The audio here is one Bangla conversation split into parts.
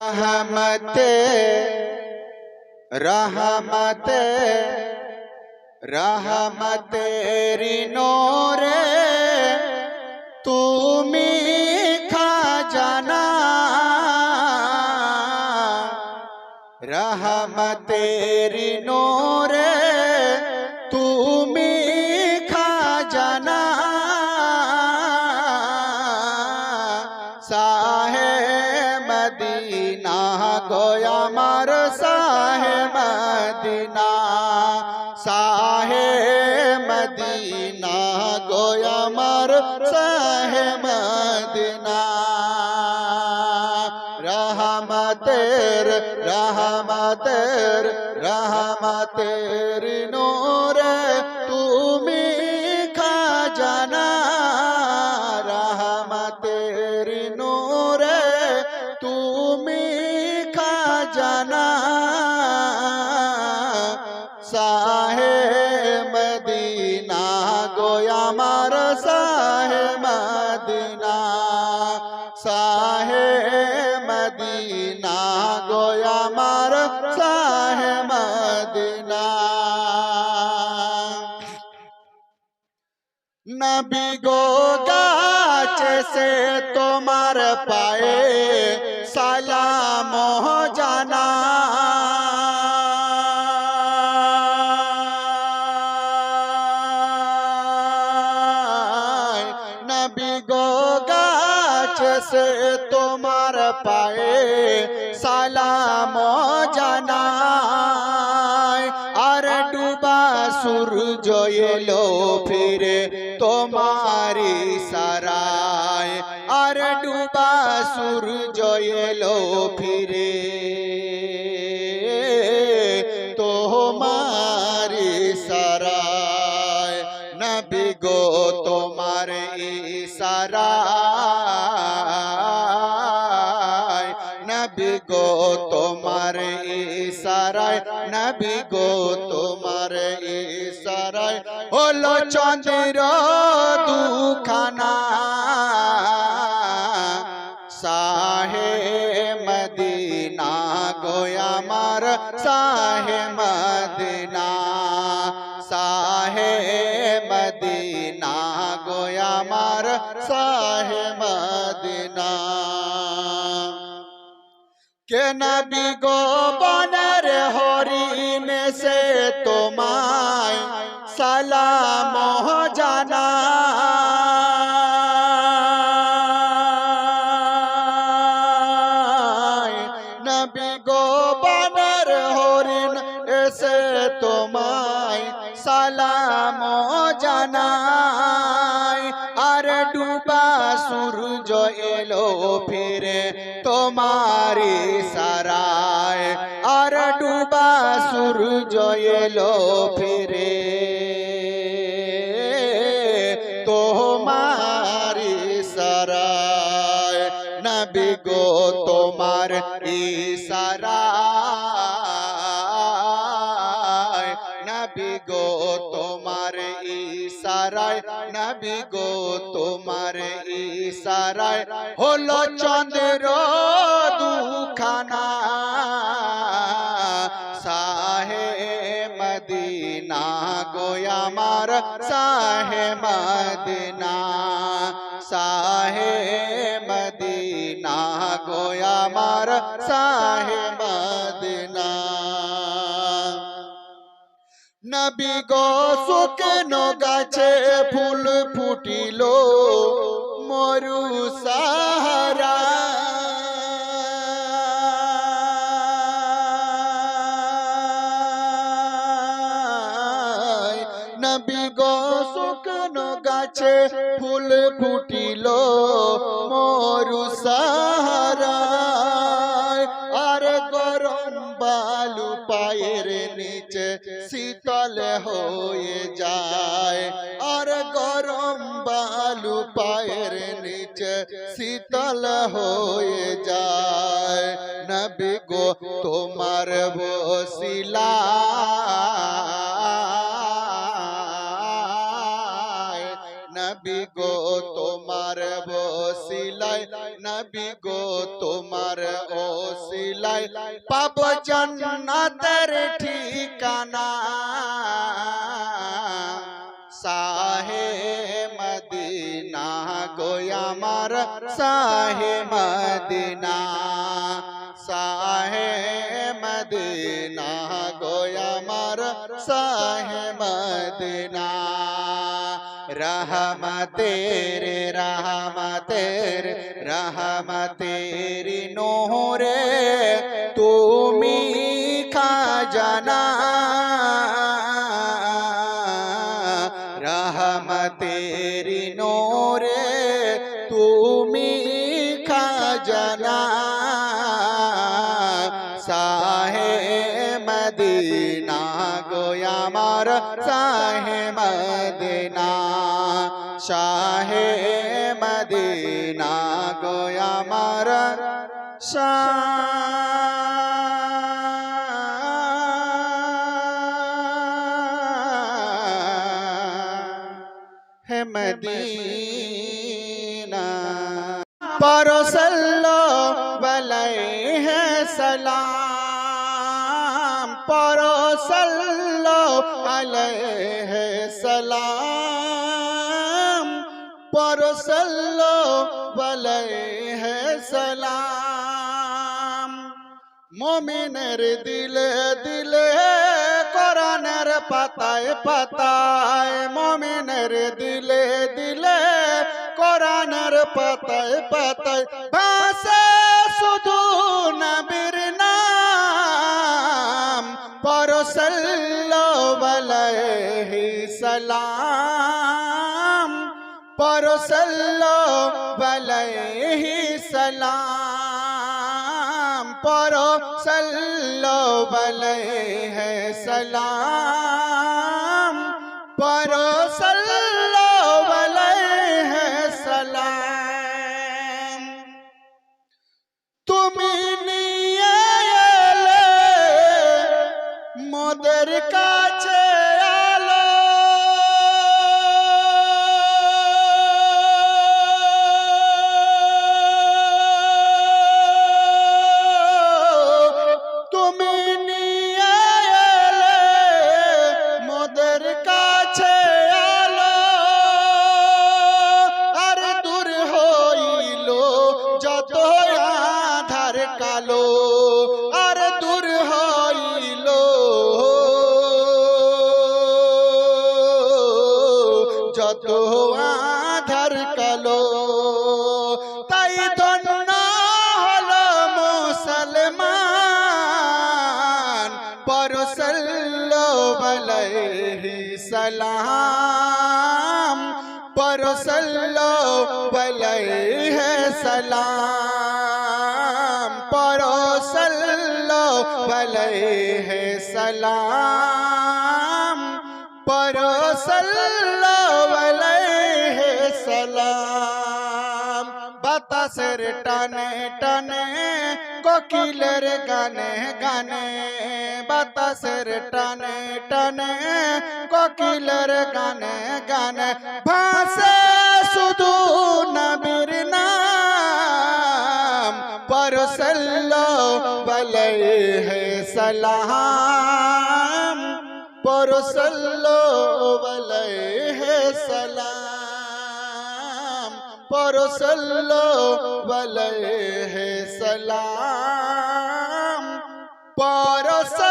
রহমতে রহমতে রহমতেরি নোরে তুমি খাজানা রহমতেরি মদিনা সাহে মদিনা গোয়া আমার সাহে মদিনা রহমতের রহমতের রহমতের साहे मदीना, गोया मार साहे मदीना। साहे मदीना, गोया मार साहे मदीना। नबी गो गाच से तो तुम्हार पाए নবী গো গাছে সে তোমার পায়ে সালাম জানায় আর ডুবা সূর্য এলো ফিরে তোমারি সারায় আর ডুবা সূর্য এলো ফিরে তোমারি সারায় নবী গো गो तुम्हारे इशारा, नबी गो तुम्हारे इशारा। होलो चंद्र दुखाना, साहे मदीना गोया मार, साहे मदीना साहे मदीना गोया मार, साहे मदीना। কে নবী গো হরিণ সে তোমায় সালাম জানা এলো ফিরে তোমারি সারায়। আর ডুবা সূর্য এলো ফিরে। ইসারায় হলো চন্দ্র দুখানা সাহে মদিনা গোয়ামার সাহে মদিনা সাহে মদিনা গোয়ামার সাহে মদিনা নবী গো শুকনো গাছে ফুল ফুটিল মরু সাহারা শুকনো গাছে ফুল ফুটিল মরু সাহারায় আর গরম বালু পায়ের নিচে শীতল হয়ে যায় আর গরম বালু পায়ের নিচে শীতল হয়ে যায়। নবী গো, তোমার বসিলা। নবী গো, তোমার বসিলায় নবী গো, তোমার ওসিলায় পাব জান্নাতের ঠিকানা। कोई अमर साहे मदीना। साहे मदीना कोई साहे मदीना। रहम तेरे रहम तेरे रहम तेरी नूरे। तुमी खा जाना मदीना शाहे मदीना गोया मर शाह। मदीना। परोसलो बल है सलाम। परोसलो अल है सलाम পরসল্লো বলাই সালাম মমিনের দিলে দিলে কোরআনের পাতায় পাতায় মমিনের দিলে দিলে কোরআনের পাতায় পাতায় ভাসে শুধু নবীর सलाम पढ़ो सल्लो सलाम पढ़ो सल्लो बलैहि सलाम पढ़ो पर सल्लो अलैहि सलाम। पर सल्लो अलैहि सलाम। पर सल्लो अलैहि सलाम। पर सल्लो अलैहि सलाम। बतासर टने टने, कोकिलर गाने गाने। বাতাসের টানে টানে, কোকিলের গানে গানে। ভাসে শুধু নবীর নাম, পরসল্লো বলাইহি সালাম। পরসল্লো বলাইহি সালাম। পরসল্লো বলাইহি সালাম। পরসল্লো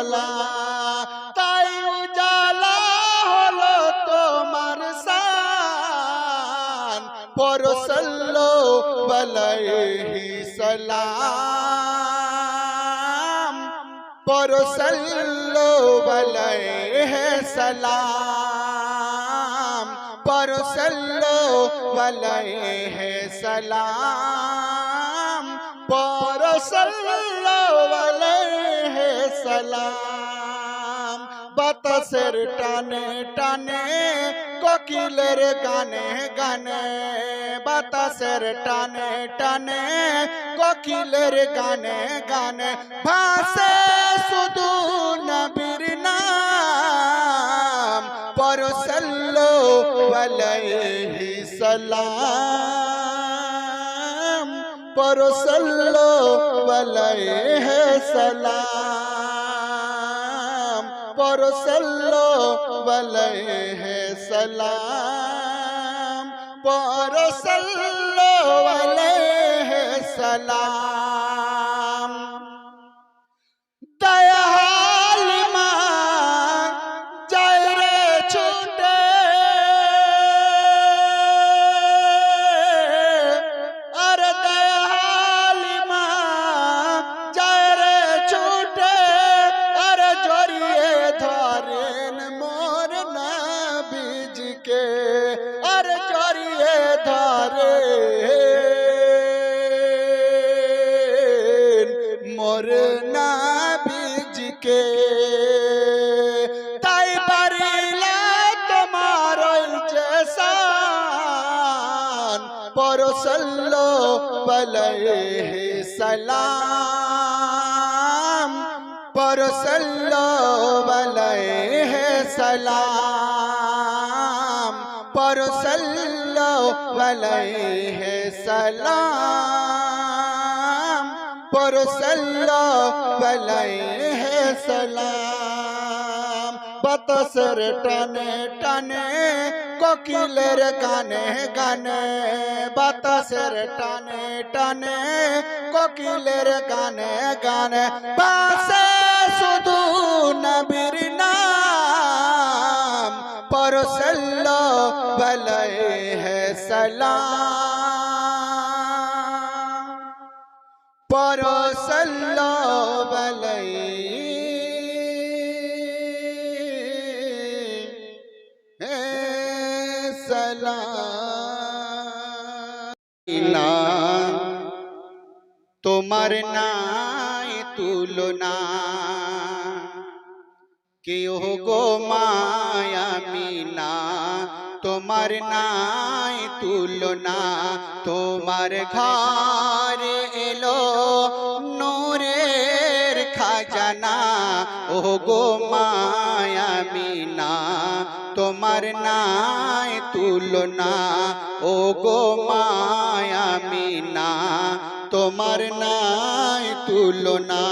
কমলি বলা তাই উজালা হলো তোমার শান। পরসল্লো বলাই সালাম পরসল্লো আলাইহি সালাম পরসল্লো আলাইহি সালাম পরসল্লো সালাম বাতাসের টানে টানে কোকিলের গানে গানে বাতাসের টানে টানে কোকিলের গানে গানে ভাসে শুধু নবীর নাম পরসল্লো আলাইহি সালাম পরসল্লো পরসল্লো আলাইহি সালাম পরসল্লো আলাইহি সালাম পরসল্লো আলাইহি সালাম। পরসল্লো আলাইহি সালাম। পরসল্লো আলাইহি সালাম। পরসল্লো আলাইহি সালাম। বাতাসের টানে টানে কোকিলের গানে গানে বাতাসের টানে টানে কোকিলের গানে গানে বাসে তোমার নাই তুলনা। কেউ গো মায়া মিনা, তোমার নাই তুলনা। তোমার ঘর এলো নূরের খাজানা। ও গো মায়া মিনা, তোমার নাই তুলনা। ও গো মায়া মিনা তোমার নাই তুলনা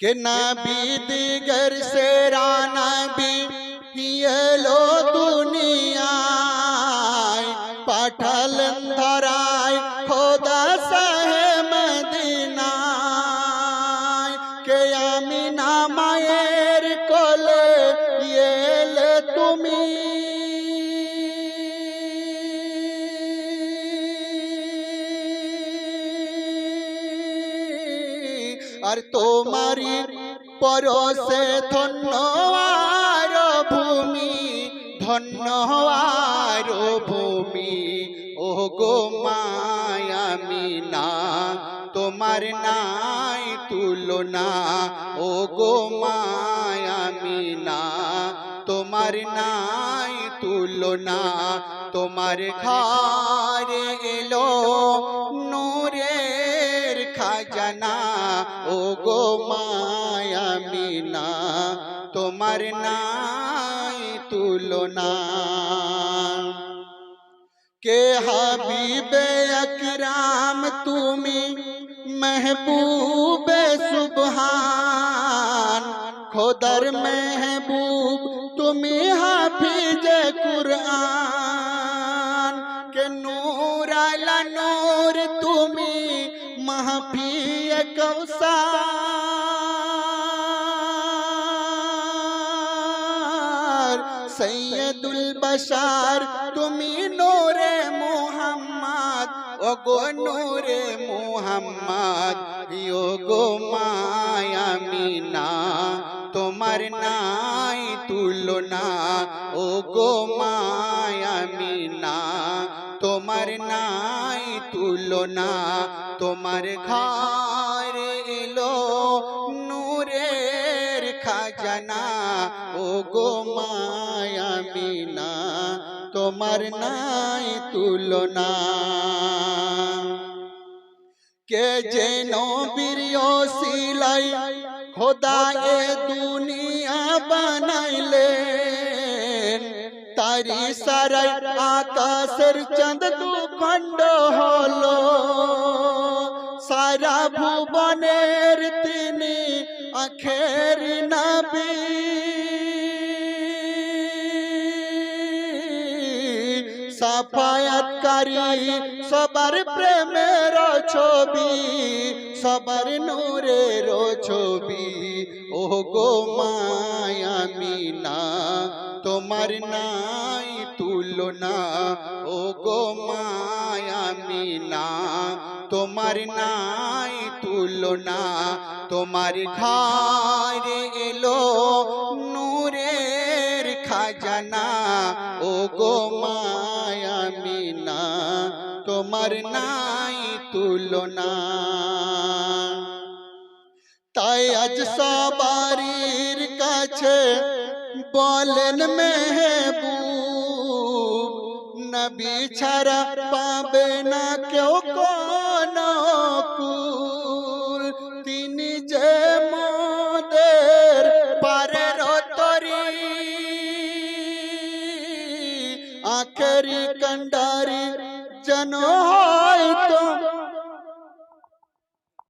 कि नबी दिगर से नबी এলো দুনিয়ায় পরশে ধন্য আর ভূমি, ধন্য আর ভূমি। ও গো মায়া মিনা, তোমার নাই তুলনা। ও গো মায়া মিনা, তোমার নাই তুলনা। তোমার ঘরে এলো খাজানা ও গো মায়া মিনা তোমার নাই তুলনা কে হাবিবে আকরাম তুমি महबूब सुबहान খোদার মেহবুব তুমি হাফিজ কুরআন সৈয়দুল বশার, তুমি নোরে মুহাম্মদ ও গো নূরে মুহাম্মদ, ইয়ো গো মায়ামিনা তোমার নাই তুলনা ও গো মায়ামিনা তোমার নাই তুলনা, তোমার ঘর এলো নূরের খাজানা ও গো মায়ামিনা তোমার নাই তুলনা। কে যেন বীর্য সিলাই খোদা এ দুনিয়া বানাইলেন তারি সারাই আকাশের চাঁদ দু খণ্ড হলো। সারা ভুবনের তিনি আখের নবী। সাফায়াতকারী সবার প্রেমের ছবি, সবার নূরের ছবি। ও গো মায়ামিনা তোমার নাই তুলনা। ও গো মায়ামিনা তোমার নাই তুলনা। তোমার ঘরে এলো নূরের খাজানা। ও গো মায়ামিনা তোমার নাই তুলনা। তাই আজ সবারির কাছে বলেন মেহবুব, নবী ছাড়া পাবে না কেউ কোন কুল কন্ডারি হয়তো